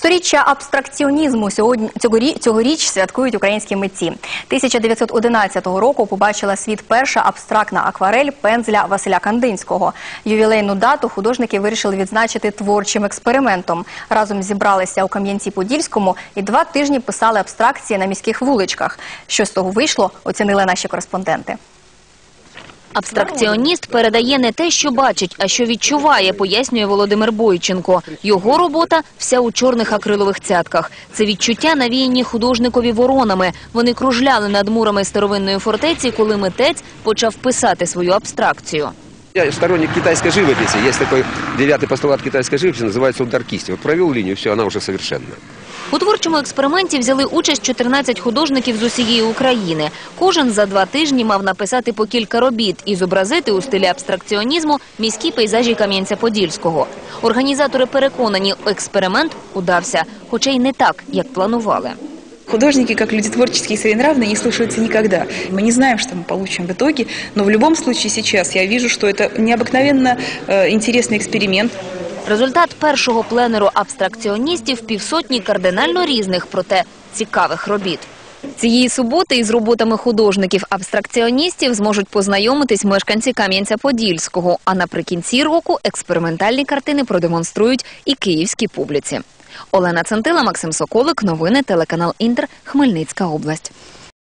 Сторіччя абстракціонізму сьогодні цьогорі- цьогоріч святкують українські митці. 1911 року побачила світ перша абстрактна акварель пензля Василя Кандинського. Ювілейну дату художники вирішили відзначити творчим експериментом. Разом зібралися у Кам'янці-Подільському і два тижні писали абстракції на міських вуличках. Що з того вийшло, оцінили наші кореспонденти. Абстракціоніст передає не те, що бачить, а що відчуває, пояснює Володимир Бойченко. Його робота вся у чорних акрилових цятках. Це відчуття навіяні художникові воронами. Вони кружляли над мурами старовинної фортеці, коли митець почав писати свою абстракцію. Я сторонник китайской живописи. Есть такой девятый постулат китайской живописи, называется удар кисти. Вот провел линию, все, она уже совершенна. У творчому експерименті взяли участь 14 художників з усієї України. Кожен за два тижні мав написати по кілька робіт і зобразити у стилі абстракціонізму міські пейзажі Кам'янця-Подільського. Організатори переконані, експеримент удався, хоча й не так, як планували. Художники, как люди творческие и своенравные, не слушаются никогда. Мы не знаем, что мы получим в итоге, но в любом случае сейчас я вижу, что это необыкновенно э, интересный эксперимент. Результат першого пленеру абстракціоністів – півсотні кардинально різних, проте цікавих робіт. Цієї суботи із роботами художників-абстракціоністів зможуть познайомитись мешканці Кам'янця-Подільського, а наприкінці року експериментальні картини продемонструють і київській публіці. Олена Центила, Максим Соколик, новини, телеканал Інтер, Хмельницька область.